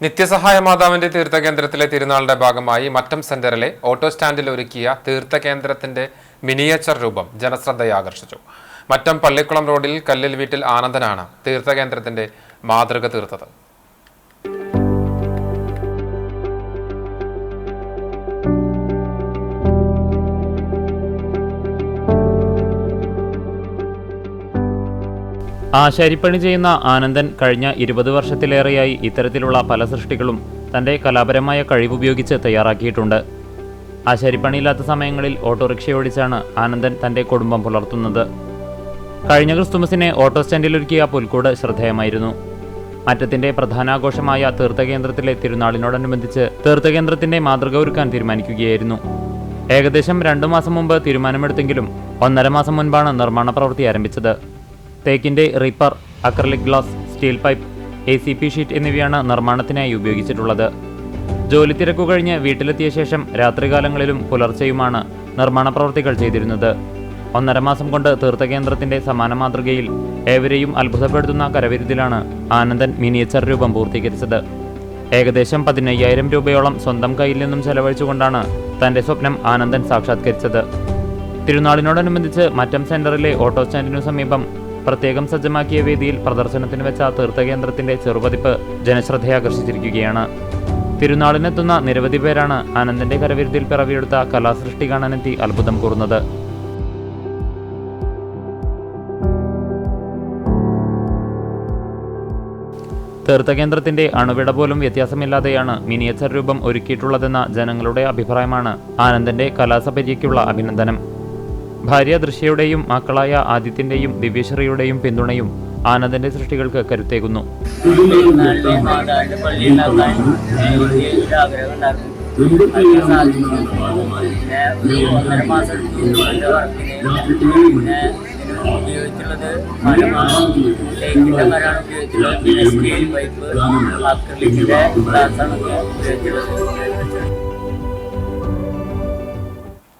നിത്യസഹായ മാതാവിന്റെ തീർത്ഥകേന്ദ്രത്തിലെ തിരുനാളിന്റെ ഭാഗമായി മറ്റം സെന്ററിലെ ഓട്ടോ സ്റ്റാൻഡിൽ ഒരുക്കിയ തീർത്ഥകേന്ദ്രത്തിന്റെ മിനിയേച്ചർ രൂപം ജനശ്രദ്ധയാകർഷിച്ചു മറ്റം പള്ളിക്കുളം റോഡിൽ കല്ലിൽ വീട്ടിൽ ആനന്ദനാണ് തീർത്ഥകേന്ദ്രത്തിന്റെ മാതൃക തീർത്തത്. ആശാരിപ്പണി ചെയ്യുന്ന ആനന്ദൻ കഴിഞ്ഞ ഇരുപത് വർഷത്തിലേറെയായി ഇത്തരത്തിലുള്ള പല സൃഷ്ടികളും തന്റെ കലാപരമായ കഴിവുപയോഗിച്ച് തയ്യാറാക്കിയിട്ടുണ്ട്. ആശാരിപ്പണിയില്ലാത്ത സമയങ്ങളിൽ ഓട്ടോറിക്ഷ ഓടിച്ചാണ് ആനന്ദൻ തന്റെ കുടുംബം പുലർത്തുന്നത്. കഴിഞ്ഞ ക്രിസ്തുമസിനെ ഓട്ടോ സ്റ്റാൻഡിലൊരുക്കിയ പുൽക്കൂട് ശ്രദ്ധേയമായിരുന്നു. മറ്റത്തിന്റെ പ്രധാനാഘോഷമായ തീർത്ഥകേന്ദ്രത്തിലെ തിരുനാളിനോടനുബന്ധിച്ച് തീർത്ഥകേന്ദ്രത്തിന്റെ മാതൃക ഒരുക്കാൻ തീരുമാനിക്കുകയായിരുന്നു. ഏകദേശം രണ്ടു മാസം മുമ്പ് തീരുമാനമെടുത്തെങ്കിലും ഒന്നര മാസം മുൻപാണ് നിർമ്മാണ പ്രവൃത്തി ആരംഭിച്ചത്. തേക്കിന്റെ ripper acrylic glass steel pipe A C P sheet എന്നിവയാണ് നിർമ്മാണത്തിനായി ഉപയോഗിച്ചിട്ടുള്ളത്. ജോലി തിരക്കു കഴിഞ്ഞ് വീട്ടിലെത്തിയ ശേഷം രാത്രികാലങ്ങളിലും പുലർച്ചെയുമാണ് നിർമ്മാണ പ്രവൃത്തികൾ ചെയ്തിരുന്നത്. ഒന്നര മാസം കൊണ്ട് തീർത്ഥകേന്ദ്രത്തിന്റെ സമാന മാതൃകയിൽ ഏവരെയും അത്ഭുതപ്പെടുത്തുന്ന കരവിരുതിലാണ് ആനന്ദൻ മിനിയേച്ചർ രൂപം പൂർത്തീകരിച്ചത്. ഏകദേശം പതിനയ്യായിരം രൂപയോളം സ്വന്തം കയ്യിൽ നിന്നും ചെലവഴിച്ചുകൊണ്ടാണ് തന്റെ സ്വപ്നം ആനന്ദൻ സാക്ഷാത്കരിച്ചത്. തിരുനാളിനോടനുബന്ധിച്ച് മറ്റം സെന്ററിലെ ഓട്ടോ സ്റ്റാൻഡിനു സമീപം പ്രത്യേകം സജ്ജമാക്കിയ വേദിയിൽ പ്രദർശനത്തിന് വെച്ച തീർത്ഥകേന്ദ്രത്തിന്റെ ചെറുപതിപ്പ് ജനശ്രദ്ധയാകർഷിച്ചിരിക്കുകയാണ്. തിരുനാളിനെത്തുന്ന നിരവധി പേരാണ് ആനന്ദന്റെ കരവിരുതിൽ പിറവിയെടുത്ത കലാസൃഷ്ടി കാണാനെത്തി അത്ഭുതം കൂറുന്നത്. തീർത്ഥകേന്ദ്രത്തിന്റെ അണുവിട പോലും വ്യത്യാസമില്ലാതെയാണ് മിനിയേച്ചർ രൂപം ഒരുക്കിയിട്ടുള്ളതെന്ന ജനങ്ങളുടെ അഭിപ്രായമാണ് ആനന്ദന്റെ കലാസപര്യയ്ക്കുള്ള അഭിനന്ദനം. ഭാര്യ ദൃശ്യയുടെയും മക്കളായ ആദിത്യന്റെയും ദിവ്യശ്രീയുടെയും പിന്തുണയും ആനന്ദന്റെ സൃഷ്ടികൾക്ക് കരുത്തേകുന്നു. ഉപയോഗിച്ചുള്ളത്